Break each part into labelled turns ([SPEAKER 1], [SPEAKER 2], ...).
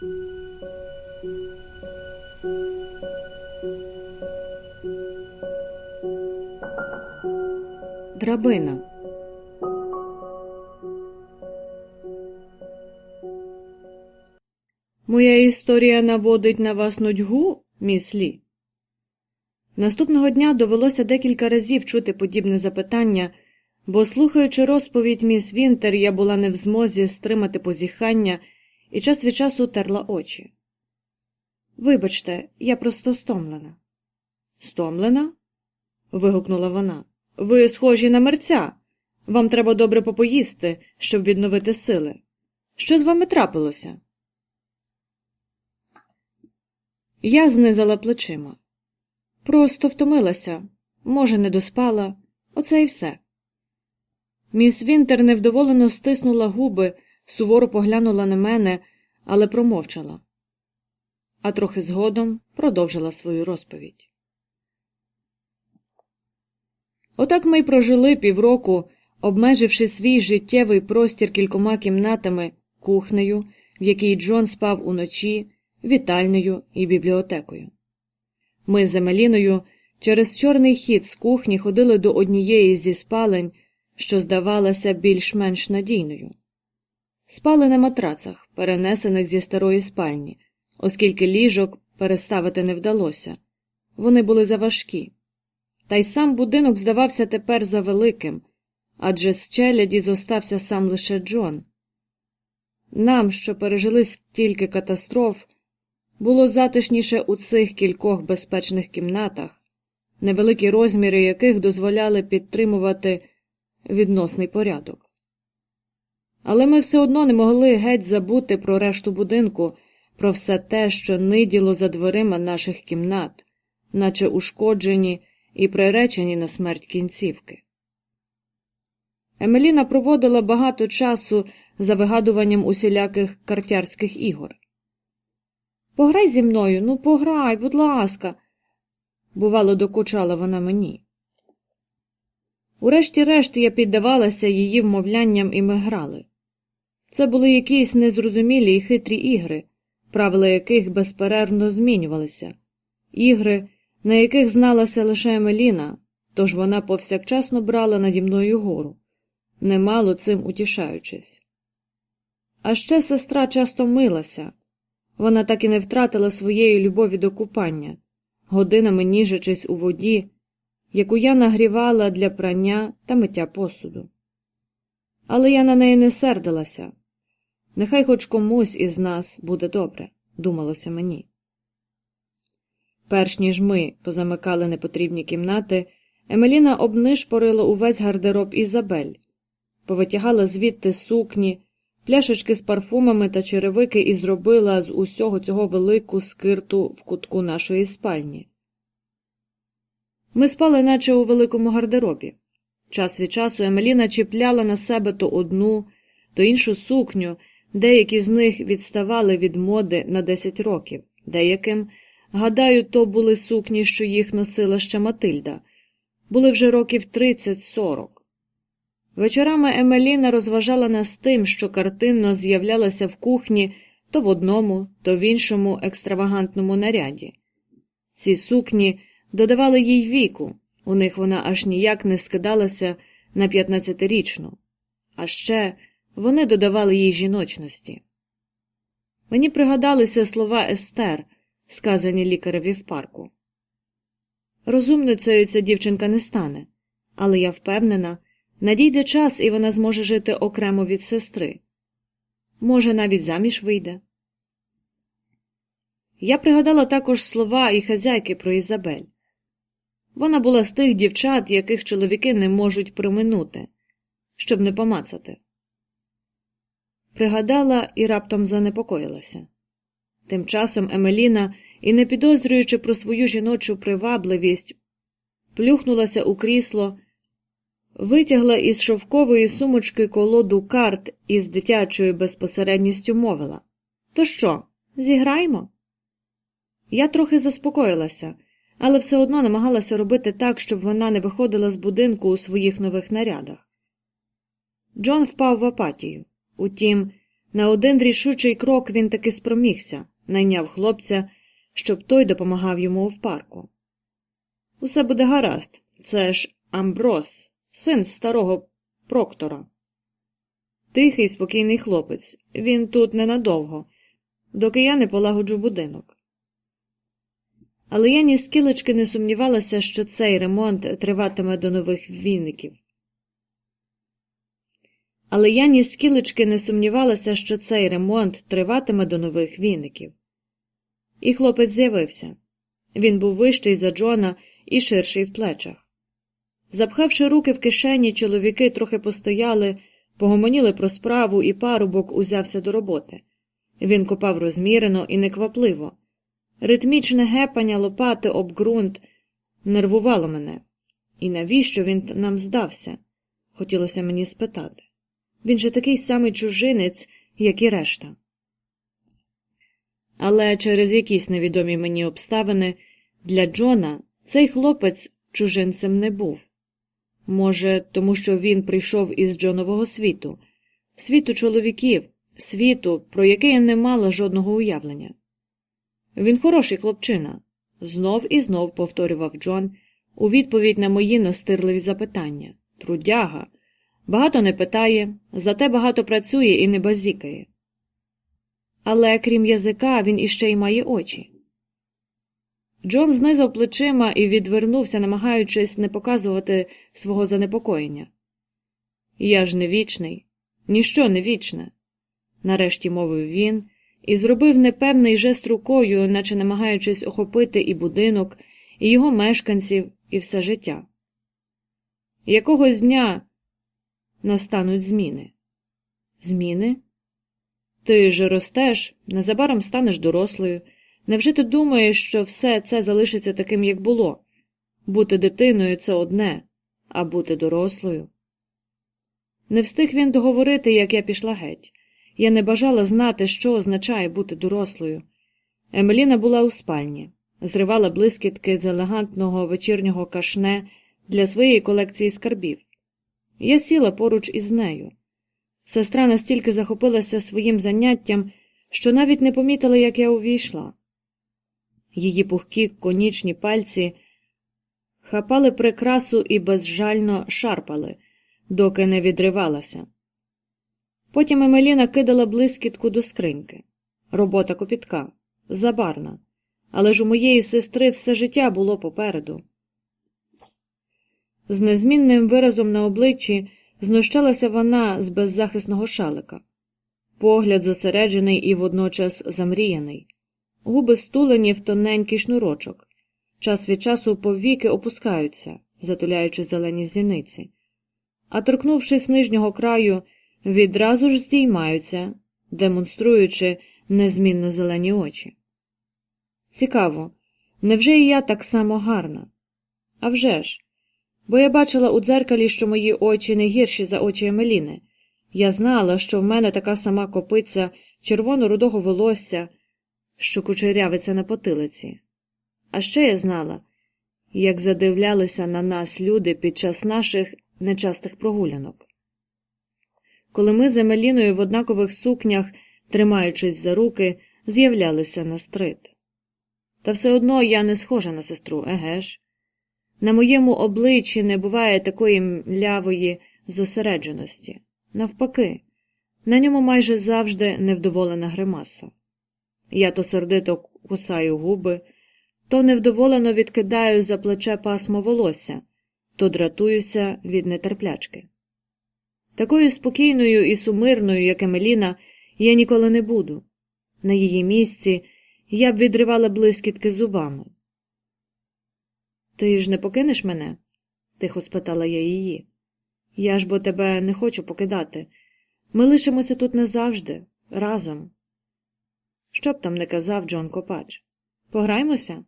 [SPEAKER 1] Драбина. Моя історія наводить на вас нудьгу, міс? Наступного дня довелося декілька разів чути подібне запитання, бо, слухаючи розповідь міс Вінтер, я була не в змозі стримати позіхання і час від часу терла очі. Вибачте, я просто стомлена. Стомлена? вигукнула вона. Ви схожі на мерця. Вам треба добре попоїсти, щоб відновити сили. Що з вами трапилося? Я знизала плечима. Просто втомилася, може, не доспала, оце і все. Міс Вінтер невдоволено стиснула губи, суворо поглянула на мене, але промовчала, а трохи згодом продовжила свою розповідь. Отак ми й прожили півроку, обмеживши свій життєвий простір кількома кімнатами, кухнею, в якій Джон спав уночі, вітальнею і бібліотекою. Ми з Емеліною через чорний хід з кухні ходили до однієї зі спалень, що здавалася більш-менш надійною. Спали на матрацах, перенесених зі старої спальні, оскільки ліжок переставити не вдалося. Вони були заважкі. Та й сам будинок здавався тепер завеликим, адже з челяді зостався сам лише Джон. Нам, що пережили стільки катастроф, було затишніше у цих кількох безпечних кімнатах, невеликі розміри яких дозволяли підтримувати відносний порядок. Але ми все одно не могли геть забути про решту будинку, про все те, що ниділо за дверима наших кімнат, наче ушкоджені і приречені на смерть кінцівки. Емеліна проводила багато часу за вигадуванням усіляких картярських ігор. Пограй зі мною, ну пограй, будь ласка, бувало, докучала вона мені. Урешті-решт я піддавалася її вмовлянням, і ми грали. Це були якісь незрозумілі і хитрі ігри, правила яких безперервно змінювалися, ігри, на яких зналася лише Емеліна, тож вона повсякчасно брала наді мною гору, немало цим утішаючись. А ще сестра часто милася. Вона так і не втратила своєї любові до купання, годинами ніжачись у воді, яку я нагрівала для прання та миття посуду. Але я на неї не сердилася. Нехай хоч комусь із нас буде добре, думалося мені. Перш ніж ми позамикали непотрібні кімнати, Емеліна обнишпорила увесь гардероб Ізабель, повитягала звідти сукні, пляшечки з парфумами та черевики і зробила з усього цього велику скирту в кутку нашої спальні. Ми спали, наче у великому гардеробі. Час від часу Емеліна чіпляла на себе то одну, то іншу сукню, деякі з них відставали від моди на 10 років, деяким, гадаю, то були сукні, що їх носила ще Матильда, були вже років 30-40. Вечорами Емеліна розважала нас тим, що картинно з'являлася в кухні то в одному, то в іншому екстравагантному наряді. Ці сукні додавали їй віку, у них вона аж ніяк не скидалася на п'ятнадцятирічну, а ще вони додавали їй жіночності. Мені пригадалися слова Естер, сказані лікареві в парку. Розумницею ця дівчинка не стане, але я впевнена, надійде час, і вона зможе жити окремо від сестри. Може, навіть заміж вийде. Я пригадала також слова і хазяйки про Ізабель. Вона була з тих дівчат, яких чоловіки не можуть проминути, щоб не помацати. Пригадала і раптом занепокоїлася. Тим часом Емеліна, і не підозрюючи про свою жіночу привабливість, плюхнулася у крісло, витягла із шовкової сумочки колоду карт і з дитячою безпосередністю мовила То що, зіграємо? Я трохи заспокоїлася але все одно намагалася робити так, щоб вона не виходила з будинку у своїх нових нарядах. Джон впав в апатію. Утім, На один рішучий крок він таки спромігся, найняв хлопця, щоб той допомагав йому в парку. Усе буде гаразд, це ж Амброс, син старого проктора. Тихий, спокійний хлопець, він тут ненадовго, доки я не полагоджу будинок. Але я ні скілечки не сумнівалася, що цей ремонт триватиме до нових віників. Але я ні скілечки не сумнівалася, що цей ремонт триватиме до нових віників. І хлопець з'явився. Він був вищий за Джона і ширший в плечах. Запхавши руки в кишені, чоловіки трохи постояли, погомоніли про справу, і парубок узявся до роботи. Він копав розмірено і неквапливо. Ритмічне гепання лопати об ґрунт нервувало мене. І навіщо він нам здався? Хотілося мені спитати. Він же такий самий чужинець, як і решта. Але через якісь невідомі мені обставини для Джона цей хлопець чужинцем не був. Може, тому що він прийшов із Джонового світу, світу чоловіків, світу, про який я не мала жодного уявлення. Він хороший хлопчина, знов і знов повторював Джон у відповідь на мої настирливі запитання трудяга, багато не питає, зате багато працює і не базікає. Але крім язика, він іще й має очі. Джон знизав плечима і відвернувся, намагаючись не показувати свого занепокоєння. Я ж не вічний, ніщо не вічне, нарешті мовив він і зробив непевний жест рукою, наче намагаючись охопити і будинок, і його мешканців, і все життя. Якогось дня настануть зміни. Зміни? Ти ж ростеш, незабаром станеш дорослою. Невже ти думаєш, що все це залишиться таким, як було? Бути дитиною це одне, а бути дорослою. Не встиг він договорити, як я пішла геть. Я не бажала знати, що означає бути дорослою. Емеліна була у спальні, зривала блискітки з елегантного вечірнього кашне для своєї колекції скарбів. Я сіла поруч із нею. Сестра настільки захопилася своїм заняттям, що навіть не помітила, як я увійшла. Її пухкі конічні пальці хапали прикрасу і безжально шарпали, доки не відривалася. Потім Емеліна кидала блискітку до скриньки. Робота копітка, забарна, але ж у моєї сестри все життя було попереду. З незмінним виразом на обличчі знущалася вона з беззахисного шалика, погляд зосереджений і водночас замріяний, губи стулені в тоненький шнурочок, час від часу повіки опускаються, затуляючи зелені зіниці, а торкнувшись нижнього краю, відразу ж здіймаються, демонструючи незмінно зелені очі. Цікаво, невже і я так само гарна? А вже ж, бо я бачила у дзеркалі, що мої очі не гірші за очі Емеліни. Я знала, що в мене така сама копиця червоно-рудого волосся, що кучерявиться на потилиці. А ще я знала, як задивлялися на нас люди під час наших нечастих прогулянок. Коли ми з Емеліною в однакових сукнях, тримаючись за руки, з'являлися на стрит. Та все одно я не схожа на сестру, еге ж. На моєму обличчі не буває такої млявої зосередженості. Навпаки, на ньому майже завжди невдоволена гримаса. Я то сердито кусаю губи, то невдоволено відкидаю за плече пасмо волосся, то дратуюся від нетерплячки. Такою спокійною і сумирною, як Емеліна, я ніколи не буду. На її місці я б відривала блискітки зубами. Ти ж не покинеш мене? тихо спитала я її. Я ж бо тебе не хочу покидати. Ми лишимося тут назавжди, разом. Що б там не казав Джон Копач. Пограймося?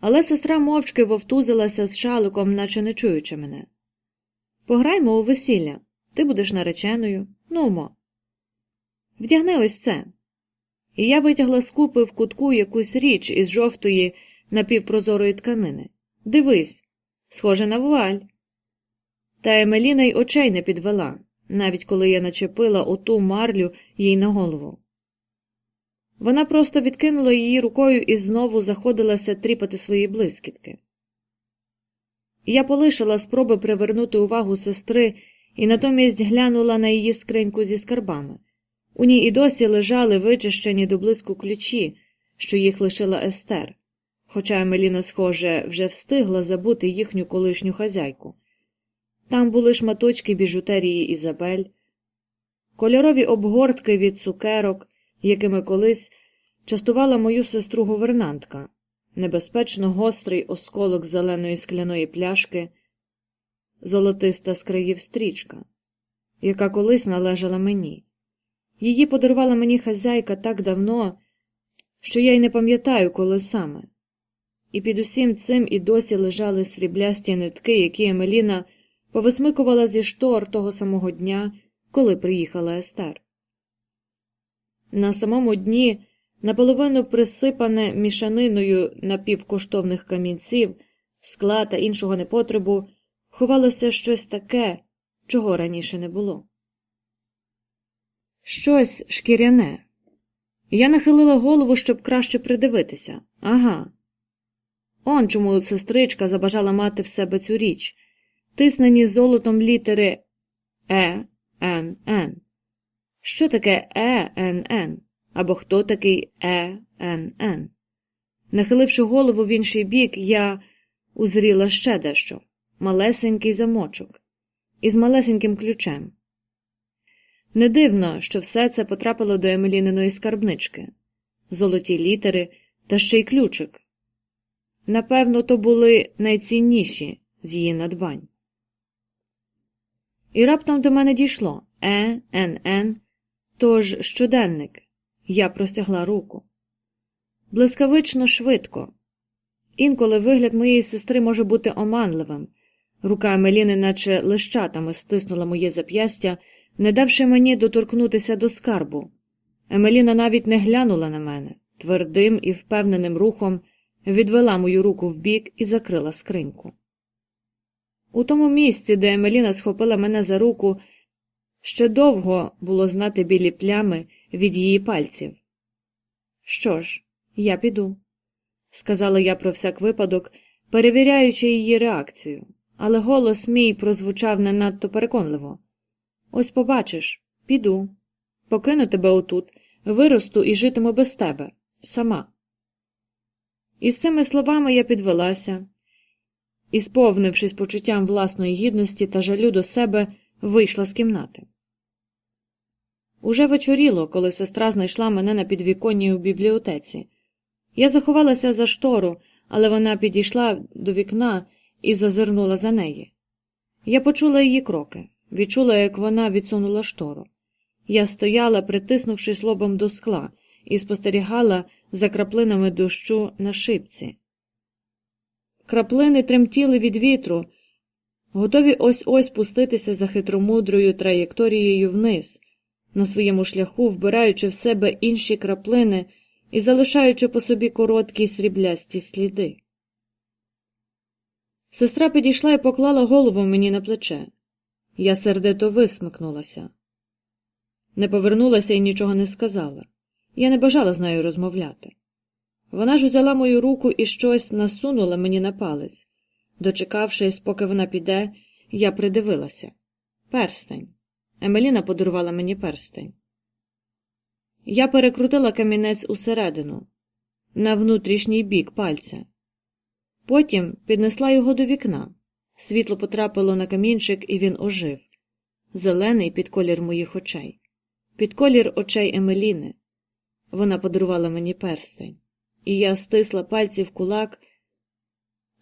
[SPEAKER 1] Але сестра мовчки вовтузилася з шаликом, наче не чуючи мене. Пограймо у весілля. Ти будеш нареченою. Нумо. Вдягни ось це. І я витягла з купи в кутку якусь річ із жовтої напівпрозорої тканини. Дивись, схоже на вуаль. Та Емеліна й очей не підвела. навіть коли я начепила оту марлю їй на голову. Вона просто відкинула її рукою і знову заходилася тріпати свої блискітки. Я полишила спроби привернути увагу сестри і натомість глянула на її скриньку зі скарбами. У ній і досі лежали вичищені до блиску ключі, що їх лишила Естер, хоча Емеліна, схоже, вже встигла забути їхню колишню хазяйку. Там були шматочки біжутерії Ізабель, кольорові обгортки від цукерок, якими колись частувала мою сестру гувернантка, небезпечно гострий осколок зеленої скляної пляшки, золотиста з стрічка, яка колись належала мені. Її подарувала мені хазяйка так давно, що я й не пам'ятаю, коли саме. І під усім цим і досі лежали сріблясті нитки, які Емеліна повисмикувала зі штор того самого дня, коли приїхала Естер. На самому дні, наполовину присипане мішаниною напівкоштовних камінців, скла та іншого непотребу, ховалося щось таке, чого раніше не було. Щось шкіряне. Я нахилила голову, щоб краще придивитися. Ага. Он чому сестричка забажала мати в себе цю річ, тиснені золотом літери Е, Н, Н. Що таке Е, Н, Н? Або хто такий Е, Н, Н? Нахиливши голову в інший бік, я узріла ще дещо малесенький замочок із малесеньким ключем. Не дивно, що все це потрапило до Емеліниної скарбнички золоті літери та ще й ключик. Напевно, то були найцінніші з її надбань. І раптом до мене дійшло Е, Н, Н, тож щоденник. Я простягла руку. Блискавично швидко. Інколи вигляд моєї сестри може бути оманливим. Рука Емеліни, наче лищатами, стиснула моє зап'ястя, не давши мені доторкнутися до скарбу. Емеліна навіть не глянула на мене, твердим і впевненим рухом відвела мою руку вбік і закрила скриньку. У тому місці, де Емеліна схопила мене за руку, ще довго було знати білі плями від її пальців. Що ж, я піду, сказала я про всяк випадок, перевіряючи її реакцію, але голос мій прозвучав не надто переконливо. Ось побачиш, піду. Покину тебе отут, виросту і житиму без тебе, сама. Із цими словами я підвелася і, сповнившись почуттям власної гідності та жалю до себе, вийшла з кімнати. Уже вечоріло, коли сестра знайшла мене на підвіконні у бібліотеці. Я заховалася за штору, але вона підійшла до вікна і зазирнула за неї. Я почула її кроки, відчула, як вона відсунула штору. Я стояла, притиснувшись лобом до скла, і спостерігала за краплинами дощу на шипці. Краплини тремтіли від вітру, готові ось ось пуститися за хитромудрою траєкторією вниз, на своєму шляху вбираючи в себе інші краплини і залишаючи по собі короткі сріблясті сліди. Сестра підійшла і поклала голову мені на плече. Я сердито висмикнулася. Не повернулася і нічого не сказала. Я не бажала з нею розмовляти. Вона ж узяла мою руку і щось насунула мені на палець. Дочекавшись, поки вона піде, я придивилася. Перстень. Емеліна подарувала мені перстень. Я перекрутила камінець усередину, на внутрішній бік пальця. Потім піднесла його до вікна. Світло потрапило на камінчик, і він ожив зелений під колір моїх очей, під колір очей Емеліни. Вона подарувала мені перстень, і я стисла пальці в кулак,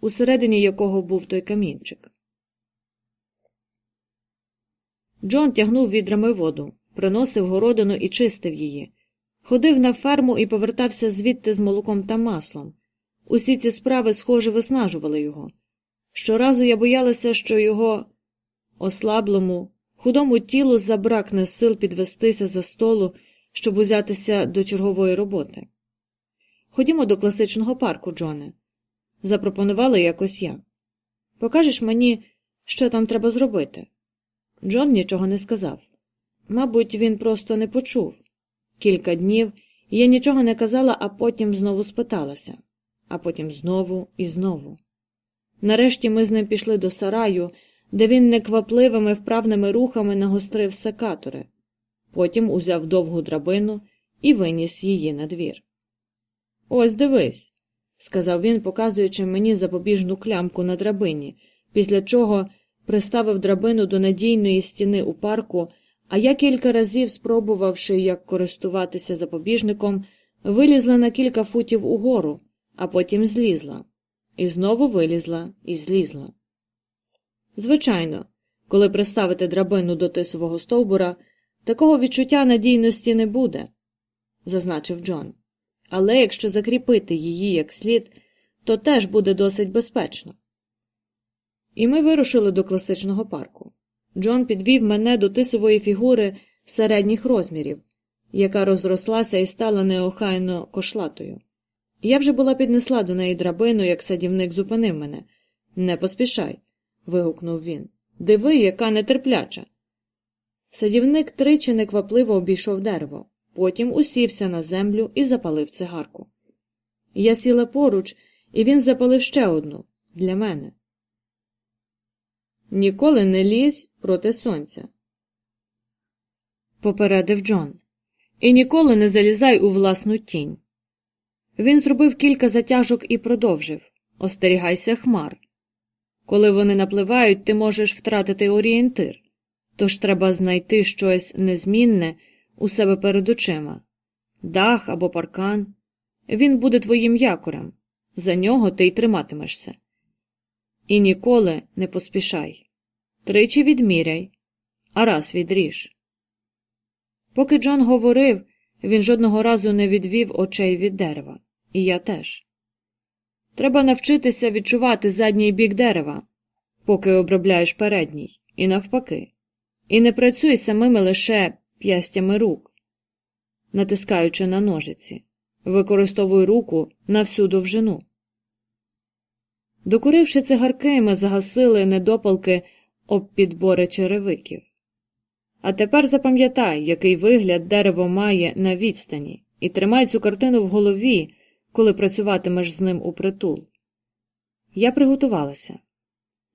[SPEAKER 1] усередині якого був той камінчик. Джон тягнув відрами воду, приносив городину і чистив її, ходив на ферму і повертався звідти з молоком та маслом. Усі ці справи, схоже, виснажували його. Щоразу я боялася, що його ослаблому, худому тілу забракне сил підвестися за столу, щоб узятися до чергової роботи. Ходімо до класичного парку, Джоне, запропонувала якось я. Покажеш мені, що там треба зробити? Джон нічого не сказав. Мабуть, він просто не почув. Кілька днів я нічого не казала, а потім знову спиталася, а потім знову і знову. Нарешті ми з ним пішли до сараю, де він неквапливими вправними рухами нагострив секатори, потім узяв довгу драбину і виніс її на двір. Ось дивись, сказав він, показуючи мені запобіжну клямку на драбині, після чого приставив драбину до надійної стіни у парку, а я кілька разів, спробувавши як користуватися запобіжником, вилізла на кілька футів угору, а потім злізла. І знову вилізла і злізла. Звичайно, коли приставити драбину до тисового стовбура, такого відчуття надійності не буде, зазначив Джон. Але якщо закріпити її як слід, то теж буде досить безпечно. І ми вирушили до класичного парку. Джон підвів мене до тисової фігури середніх розмірів, яка розрослася і стала неохайно кошлатою. Я вже була піднесла до неї драбину, як садівник зупинив мене. Не поспішай. вигукнув він. Диви, яка нетерпляча. Садівник тричі неквапливо обійшов дерево, потім усівся на землю і запалив цигарку. Я сіла поруч, і він запалив ще одну для мене. Ніколи не лізь проти сонця. Попередив Джон. І ніколи не залізай у власну тінь. Він зробив кілька затяжок і продовжив Остерігайся хмар. Коли вони напливають, ти можеш втратити орієнтир, тож треба знайти щось незмінне у себе перед очима дах або паркан. Він буде твоїм якорем, за нього ти й триматимешся. І ніколи не поспішай. Тричі відміряй, а раз відріж. Поки Джон говорив, він жодного разу не відвів очей від дерева, і я теж. Треба навчитися відчувати задній бік дерева, поки обробляєш передній, і навпаки, і не працюй самими лише п'ястями рук, натискаючи на ножиці, використовуй руку на всю довжину. Докуривши цигарки, ми загасили недопалки об підбори черевиків. А тепер запам'ятай, який вигляд дерево має на відстані, і тримай цю картину в голові, коли працюватимеш з ним у притул. Я приготувалася.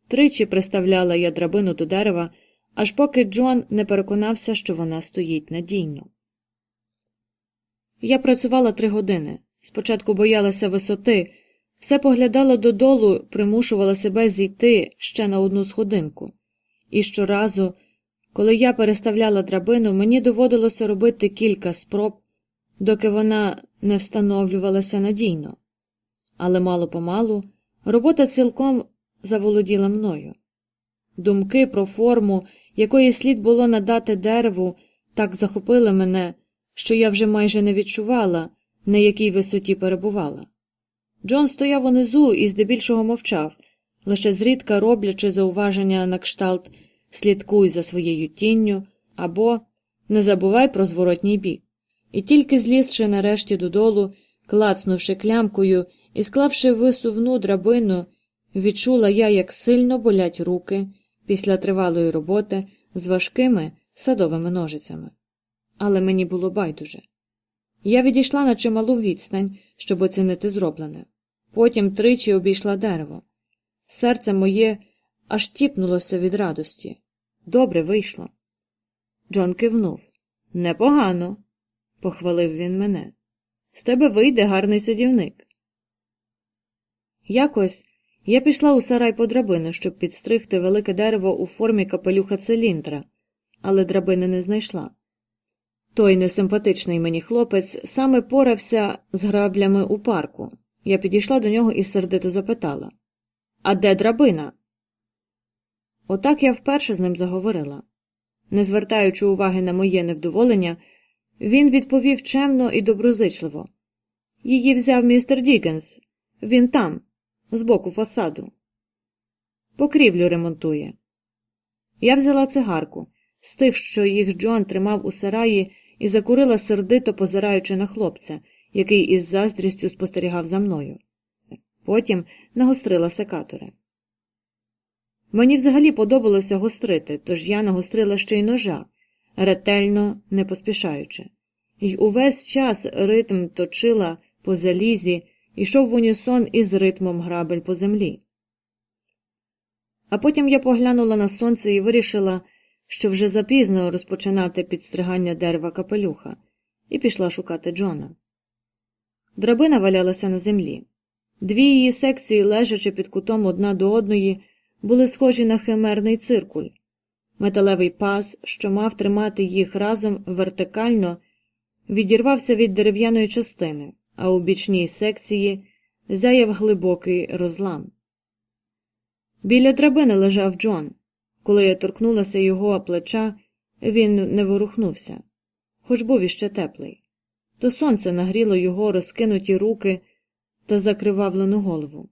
[SPEAKER 1] Тричі приставляла я драбину до дерева, аж поки Джон не переконався, що вона стоїть надійно. Я працювала три години. Спочатку боялася висоти, все поглядала додолу, примушувала себе зійти ще на одну сходинку. І щоразу, коли я переставляла драбину, мені доводилося робити кілька спроб, доки вона не встановлювалася надійно. Але мало помалу робота цілком заволоділа мною. Думки про форму, якої слід було надати дереву, так захопили мене, що я вже майже не відчувала, на якій висоті перебувала. Джон стояв унизу і здебільшого мовчав, лише зрідка роблячи зауваження на кшталт слідкуй за своєю тінню або не забувай про зворотній бік. І тільки злізши нарешті додолу, клацнувши клямкою і склавши висувну драбину, відчула я, як сильно болять руки після тривалої роботи з важкими садовими ножицями. Але мені було байдуже. Я відійшла на чималу відстань, щоб оцінити зроблене. Потім тричі обійшла дерево. Серце моє аж тіпнулося від радості. Добре вийшло. Джон кивнув. Непогано, похвалив він мене. З тебе вийде гарний садівник. Якось я пішла у сарай по драбину, щоб підстригти велике дерево у формі капелюха циліндра, але драбини не знайшла. Той несимпатичний мені хлопець саме порався з граблями у парку. Я підійшла до нього і сердито запитала А де драбина? Отак я вперше з ним заговорила. Не звертаючи уваги на моє невдоволення, він відповів чемно і доброзичливо Її взяв містер Дікенс. Він там, збоку фасаду. Покрівлю ремонтує. Я взяла цигарку з тих, що їх Джон тримав у сараї, і закурила сердито, позираючи на хлопця, який із заздрістю спостерігав за мною. Потім нагострила секатори. Мені взагалі подобалося гострити, тож я нагострила ще й ножа, ретельно не поспішаючи. І увесь час ритм точила по залізі, ішов в унісон із ритмом грабель по землі. А потім я поглянула на сонце і вирішила, що вже запізно розпочинати підстригання дерева капелюха, і пішла шукати Джона. Драбина валялася на землі. Дві її секції, лежачи під кутом одна до одної, були схожі на химерний циркуль. Металевий паз, що мав тримати їх разом вертикально, відірвався від дерев'яної частини, а у бічній секції зяяв глибокий розлам. Біля драбини лежав Джон. Коли я торкнулася його плеча, він не ворухнувся, хоч був іще теплий. То сонце нагріло його розкинуті руки та закривавлену голову.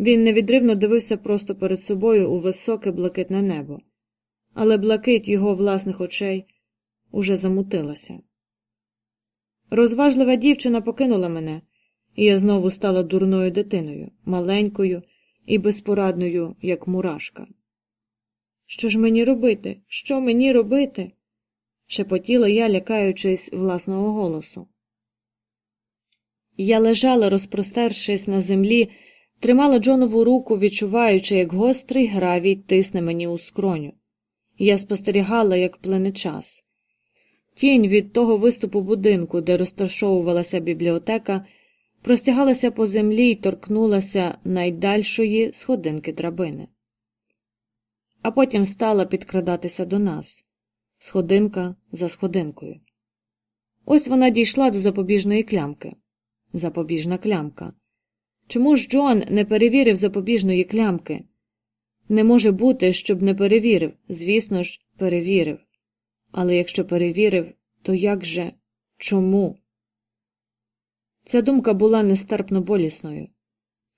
[SPEAKER 1] Він невідривно дивився просто перед собою у високе блакитне небо, але блакить його власних очей уже замутилася. Розважлива дівчина покинула мене, і я знову стала дурною дитиною, маленькою і безпорадною, як мурашка. Що ж мені робити? Що мені робити? шепотіла я, лякаючись власного голосу. Я лежала, розпростершись на землі, тримала Джонову руку, відчуваючи, як гострий гравій тисне мені у скроню. Я спостерігала, як плине час. Тінь від того виступу будинку, де розташовувалася бібліотека, простягалася по землі і торкнулася найдальшої сходинки драбини. А потім стала підкрадатися до нас сходинка за сходинкою. Ось вона дійшла до запобіжної клямки. Запобіжна клямка. Чому ж Джон не перевірив запобіжної клямки? Не може бути, щоб не перевірив. Звісно ж, перевірив. Але якщо перевірив, то як же чому? Ця думка була нестерпно болісною.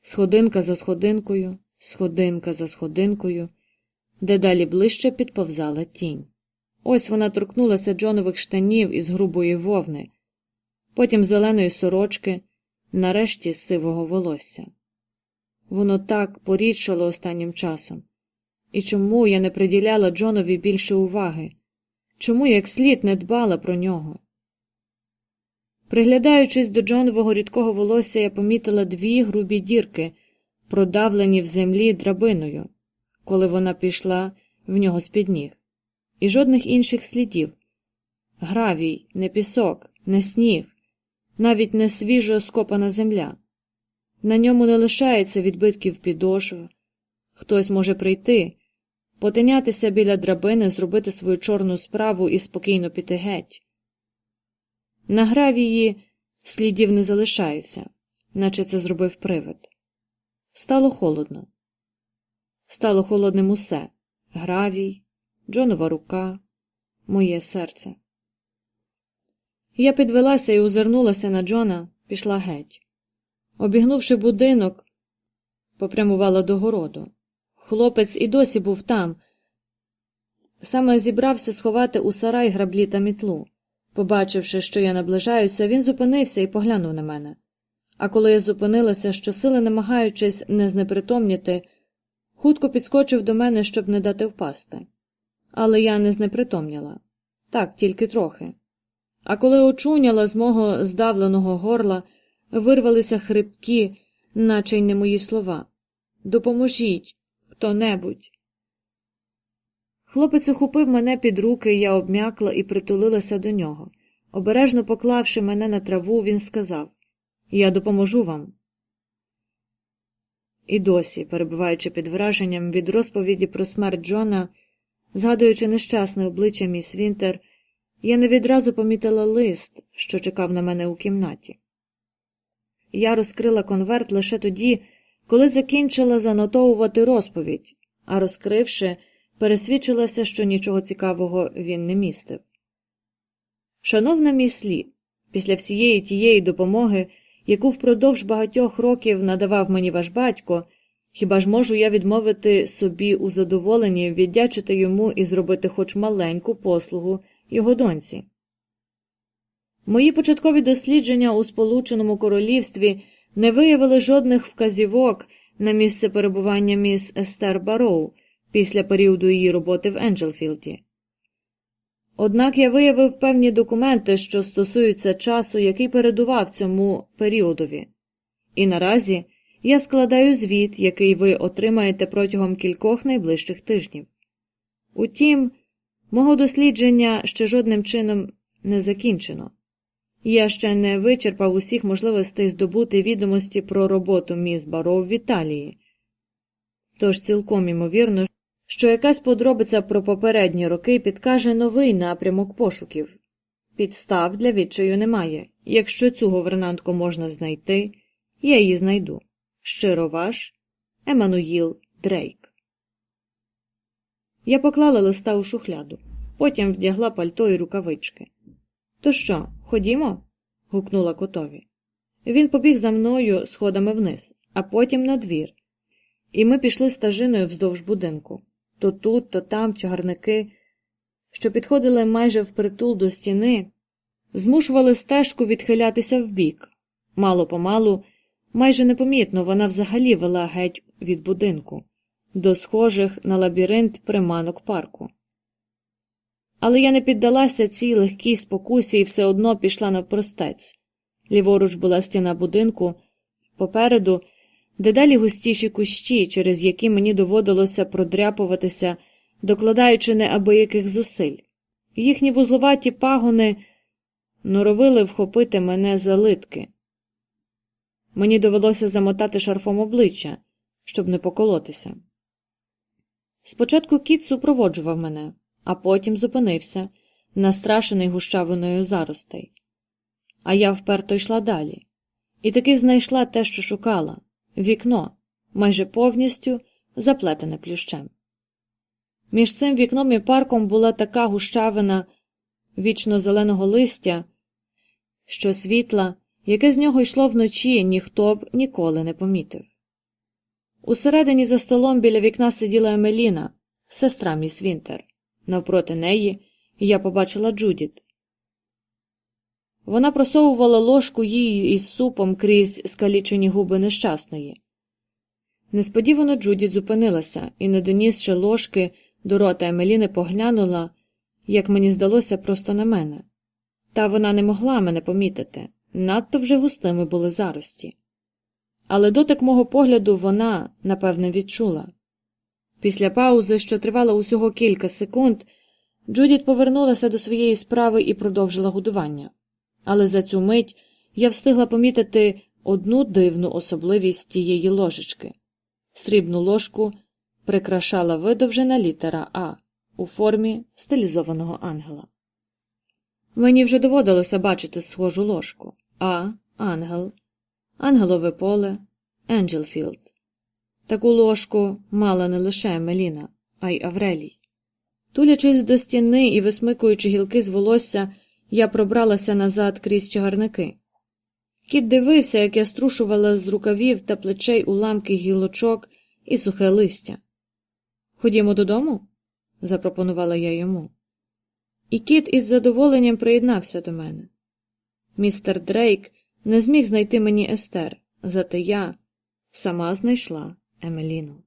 [SPEAKER 1] Сходинка за сходинкою, сходинка за сходинкою, дедалі ближче підповзала тінь. Ось вона торкнулася Джонових штанів із грубої вовни, потім зеленої сорочки, нарешті сивого волосся. Воно так порідшало останнім часом. І чому я не приділяла Джонові більше уваги? Чому як слід не дбала про нього? Приглядаючись до Джонового рідкого волосся, я помітила дві грубі дірки, продавлені в землі драбиною, коли вона пішла в нього з під ніг, і жодних інших слідів гравій, не пісок, не сніг, навіть не свіжо скопана земля. На ньому не лишається відбитків підошв. Хтось може прийти, потинятися біля драбини, зробити свою чорну справу і спокійно піти геть. На гравії слідів не залишається, наче це зробив привид. Стало холодно. Стало холодним усе гравій, Джонова рука, моє серце. Я підвелася і озирнулася на Джона, пішла геть. Обігнувши будинок, попрямувала до городу. Хлопець і досі був там. Саме зібрався сховати у сарай граблі та мітлу. Побачивши, що я наближаюся, він зупинився і поглянув на мене. А коли я зупинилася, щосили намагаючись не знепритомніти, хутко підскочив до мене, щоб не дати впасти. Але я не знепритомніла. Так, тільки трохи. А коли очуняла з мого здавленого горла, вирвалися хрипкі, наче й не мої слова. Допоможіть хто небудь. Хлопець ухопив мене під руки, я обм'якла і притулилася до нього. Обережно поклавши мене на траву, він сказав Я допоможу вам. І досі, перебуваючи під враженням від розповіді про смерть Джона, згадуючи нещасне обличчя міс Вінтер, я не відразу помітила лист, що чекав на мене у кімнаті. Я розкрила конверт лише тоді, коли закінчила занотовувати розповідь, а розкривши, пересвідчилася, що нічого цікавого він не містив. Шановна міслі, після всієї тієї допомоги, яку впродовж багатьох років надавав мені ваш батько, хіба ж можу я відмовити собі у задоволенні віддячити йому і зробити хоч маленьку послугу його доньці? Мої початкові дослідження у Сполученому Королівстві не виявили жодних вказівок на місце перебування міс Естер Бароу після періоду її роботи в Енджелфілді. Однак я виявив певні документи, що стосуються часу, який передував цьому періодові, і наразі я складаю звіт, який ви отримаєте протягом кількох найближчих тижнів. Утім, мого дослідження ще жодним чином не закінчено. Я ще не вичерпав усіх можливостей здобути відомості про роботу міс Баро в Італії. Тож цілком імовірно, що якась подробиця про попередні роки підкаже новий напрямок пошуків. Підстав для відчаю немає. Якщо цю говернантку можна знайти, я її знайду. Щиро ваш Еммануїл Дрейк. Я поклала листа у шухляду, потім вдягла пальто і рукавички. То що, ходімо? гукнула котові. Він побіг за мною сходами вниз, а потім на двір. І ми пішли стажиною вздовж будинку. То тут, то там чагарники, що підходили майже впритул до стіни, змушували стежку відхилятися вбік. Мало помалу, майже непомітно вона взагалі вела геть від будинку, до схожих на лабіринт приманок парку. Але я не піддалася цій легкій спокусі і все одно пішла навпростець. Ліворуч була стіна будинку, попереду дедалі густіші кущі, через які мені доводилося продряпуватися, докладаючи неабияких зусиль. Їхні вузлуваті пагони норовили вхопити мене за литки. Мені довелося замотати шарфом обличчя, щоб не поколотися. Спочатку кіт супроводжував мене, а потім зупинився, настрашений гущавиною заростей. А я вперто йшла далі, і таки знайшла те, що шукала вікно, майже повністю заплетене плющем. Між цим вікном і парком була така гущавина вічно зеленого листя, що світла, яке з нього йшло вночі, ніхто б ніколи не помітив. Усередині за столом біля вікна сиділа Емеліна, сестра міс Вінтер. Навпроти неї я побачила Джудіт. Вона просовувала ложку їй із супом крізь скалічені губи нещасної. Несподівано Джудіт зупинилася і, не донісши ложки, до рота Емеліни поглянула, як мені здалося, просто на мене. Та вона не могла мене помітити, надто вже густими були зарості. Але дотик мого погляду вона, напевне, відчула. Після паузи, що тривала усього кілька секунд, Джудіт повернулася до своєї справи і продовжила годування. Але за цю мить я встигла помітити одну дивну особливість тієї ложечки. Срібну ложку прикрашала видовжена літера А у формі стилізованого ангела. Мені вже доводилося бачити схожу ложку А ангел, ангелове поле, Енджелфілд. Таку ложку мала не лише Меліна, а й Аврелій. Тулячись до стіни і висмикуючи гілки з волосся, я пробралася назад крізь чагарники. Кіт дивився, як я струшувала з рукавів та плечей уламки гілочок і сухе листя. Ходімо додому? запропонувала я йому. І кіт із задоволенням приєднався до мене. Містер Дрейк не зміг знайти мені Естер, зате я сама знайшла Emilino